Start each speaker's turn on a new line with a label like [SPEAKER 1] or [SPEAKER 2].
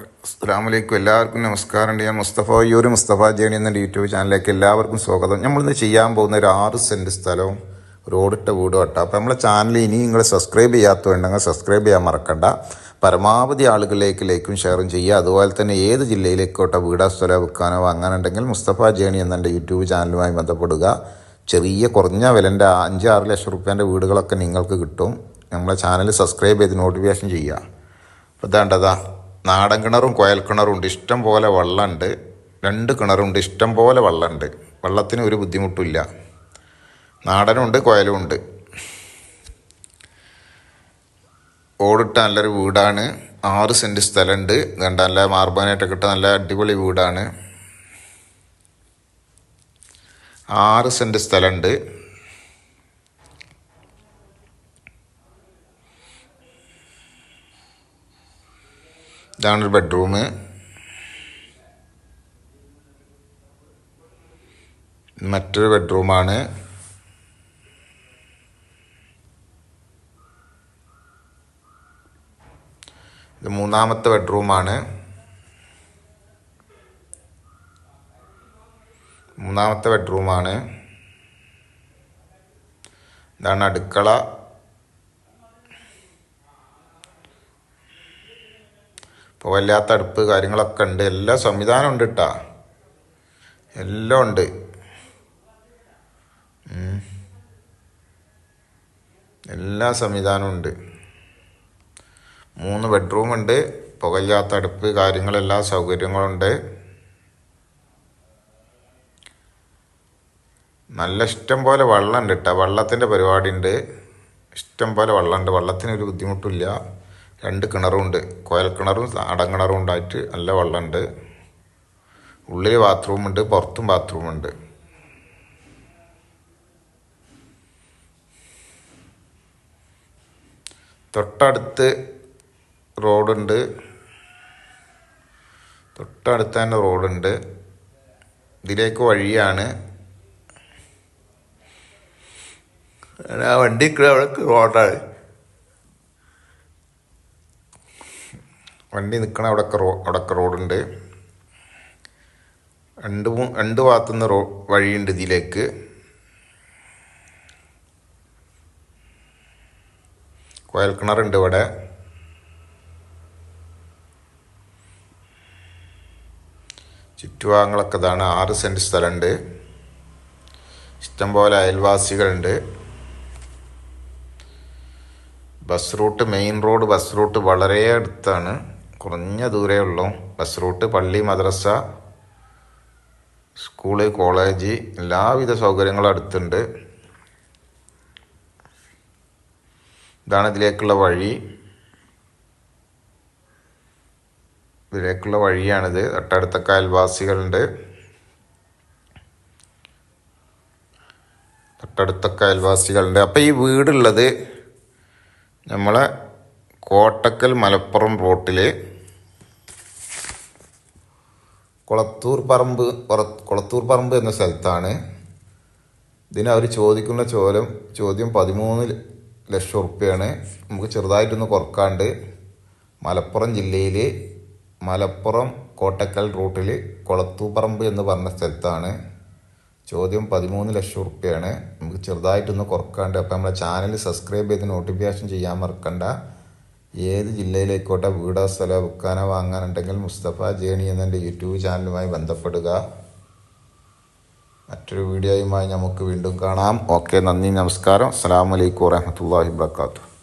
[SPEAKER 1] അസ്സാമലൈക്കും എല്ലാവർക്കും നമസ്കാരം ഞാൻ മുസ്തഫ യൂര് മുസ്തഫ ജേണി എന്ന യൂട്യൂബ് ചാനലിലേക്ക് എല്ലാവർക്കും സ്വാഗതം. നമ്മളിന്ന് ചെയ്യാൻ പോകുന്ന ഒരു ആറ് സെന്റ് സ്ഥലവും ഓടിട്ട വീടും ആട്ടോ. അപ്പോൾ നമ്മളെ ചാനൽ ഇനി നിങ്ങൾ സബ്സ്ക്രൈബ് ചെയ്യാത്തതുണ്ടെങ്കിൽ സബ്സ്ക്രൈബ് ചെയ്യാൻ മറക്കണ്ട. പരമാവധി ആളുകളിലേക്ക് ലൈക്കും ഷെയറും ചെയ്യുക. അതുപോലെ തന്നെ ഏത് ജില്ലയിലേക്കോട്ടെ വീടാ സ്ഥലം വെക്കാനോ വാങ്ങാനുണ്ടെങ്കിൽ മുസ്തഫ ജേണി എന്ന യൂട്യൂബ് ചാനലുമായി ബന്ധപ്പെടുക. ചെറിയ കുറഞ്ഞ വിലന്റെ അഞ്ച് ആറ് ലക്ഷം റുപ്യേന്റെ വീടുകളൊക്കെ നിങ്ങൾക്ക് കിട്ടും. നമ്മളെ ചാനൽ സബ്സ്ക്രൈബ് ചെയ്ത് നോട്ടിഫിക്കേഷൻ ചെയ്യുക. അപ്പോൾ ഇതാണ്ടതാ. നാടൻ കിണറും കുഴൽ കിണറും ഉണ്ട്. ഇഷ്ടം പോലെ വെള്ളമുണ്ട് രണ്ട് കിണറുണ്ട് ഇഷ്ടം പോലെ വെള്ളമുണ്ട് വെള്ളത്തിന് ഒരു ബുദ്ധിമുട്ടില്ല നാടനുണ്ട് ഉണ്ട് ഓടിട്ട നല്ലൊരു വീടാണ്. ആറ് സെന്റ് സ്ഥലമുണ്ട് കണ്ട നല്ല മാർബാനായിട്ടൊക്കെ ഇട്ട നല്ല അടിപൊളി വീടാണ്. ആറ് സെന്റ് സ്ഥലമുണ്ട് ഇതാണ് ഒരു ബെഡ്റൂം മറ്റൊരു ബെഡ്റൂമാണ് ഇത് മൂന്നാമത്തെ ബെഡ്റൂമാണ് മൂന്നാമത്തെ ബെഡ്റൂമാണ് ഇതാണ് അടുക്കള. വല്ലാത്ത അടുപ്പ് കാര്യങ്ങളൊക്കെ ഉണ്ട്. എല്ലാ സംവിധാനം ഉണ്ട് കേട്ടാ എല്ലാം ഉണ്ട്. എല്ലാ സംവിധാനവും ഉണ്ട്. മൂന്ന് ബെഡ്റൂം ഉണ്ട്. പുകയില്ലാത്ത അടുപ്പ് കാര്യങ്ങളെല്ലാ സൗകര്യങ്ങളുണ്ട്. നല്ല ഇഷ്ടം പോലെ വെള്ളമുണ്ട് കേട്ടോ വെള്ളത്തിന്റെ പരിപാടി ഉണ്ട്. ഇഷ്ടം പോലെ വെള്ളമുണ്ട് വെള്ളത്തിനൊരു ബുദ്ധിമുട്ടില്ല രണ്ട് കിണറുണ്ട്. കോയൽ കിണറും അടം കിണറും ഉണ്ടായിട്ട് നല്ല വെള്ളമുണ്ട്. ഉള്ളിൽ ബാത്റൂമുണ്ട് പുറത്തും ബാത്റൂമുണ്ട് തൊട്ടടുത്ത് റോഡുണ്ട്. തൊട്ടടുത്ത് തന്നെ റോഡുണ്ട്. ഇതിലേക്ക് വഴിയാണ്. ആ വണ്ടി അവിടെ റോഡാണ്. വണ്ടി നിൽക്കണ അവിടെ റോ അവിടെയൊക്കെ റോഡുണ്ട്. രണ്ട് രണ്ട് ഭാഗത്തുനിന്ന് റോ വഴിയുണ്ട് ഇതിലേക്ക്. കോയൽ കിണറുണ്ട് ഇവിടെ. ചുറ്റുഭാഗങ്ങളൊക്കെ ഇതാണ്. ആറ് സെന്റ് സ്ഥലമുണ്ട്. ഇഷ്ടംപോലെ അയൽവാസികളുണ്ട്. Bus route main road bus route വളരെ അടുത്താണ്. കുറഞ്ഞ ദൂരേ ഉള്ളൂ. ബസ് റൂട്ട് പള്ളി മദ്രസ സ്കൂൾ കോളേജ് എല്ലാവിധ സൗകര്യങ്ങളും അടുത്തുണ്ട്. ഇതാണ് ഇതിലേക്കുള്ള വഴി. ഇതിലേക്കുള്ള വഴിയാണിത്. തൊട്ടടുത്തൊക്കെ അയൽവാസികളുണ്ട്. തൊട്ടടുത്തൊക്കെ അയൽവാസികളുണ്ട്. അപ്പം ഈ വീടുള്ളത് നമ്മളെ കോട്ടക്കൽ മലപ്പുറം റോട്ടിൽ കുളത്തൂർ പറമ്പ് കൊളത്തൂർ പറമ്പ് എന്ന സ്ഥലത്താണ്. ഇതിന് അവർ ചോദിക്കുന്ന ചോലം ചോദ്യം പതിമൂന്ന് ലക്ഷം ഉറുപ്പ്യാണ്. നമുക്ക് ചെറുതായിട്ടൊന്ന് കുറക്കാണ്ട് മലപ്പുറം ജില്ലയിൽ മലപ്പുറം കോട്ടക്കൽ റൂട്ടിൽ കുളത്തൂപ്പറമ്പ് എന്ന് പറഞ്ഞ സ്ഥലത്താണ്. ചോദ്യം പതിമൂന്ന് ലക്ഷം ഉറുപ്പ്യാണ്. നമുക്ക് ചെറുതായിട്ടൊന്ന് കുറക്കാണ്ട് അപ്പോൾ നമ്മളെ ചാനൽ സബ്സ്ക്രൈബ് ചെയ്ത് നോട്ടിഫിക്കേഷൻ ചെയ്യാൻ മറക്കണ്ട. ഏത് ജില്ലയിലേക്കോട്ടെ വീടോ സ്ഥലമോ വിൽക്കാനോ വാങ്ങാനുണ്ടെങ്കിൽ മുസ്തഫ ജേണി എന്നെന്റെ യൂട്യൂബ് ചാനലുമായി ബന്ധപ്പെടുക. മറ്റൊരു വീഡിയോയുമായി നമുക്ക് വീണ്ടും കാണാം. ഓക്കെ നന്ദി നമസ്കാരം. അസ്സാം വലൈക്കും വാഹമത്തല്ലാഹി വാത്തു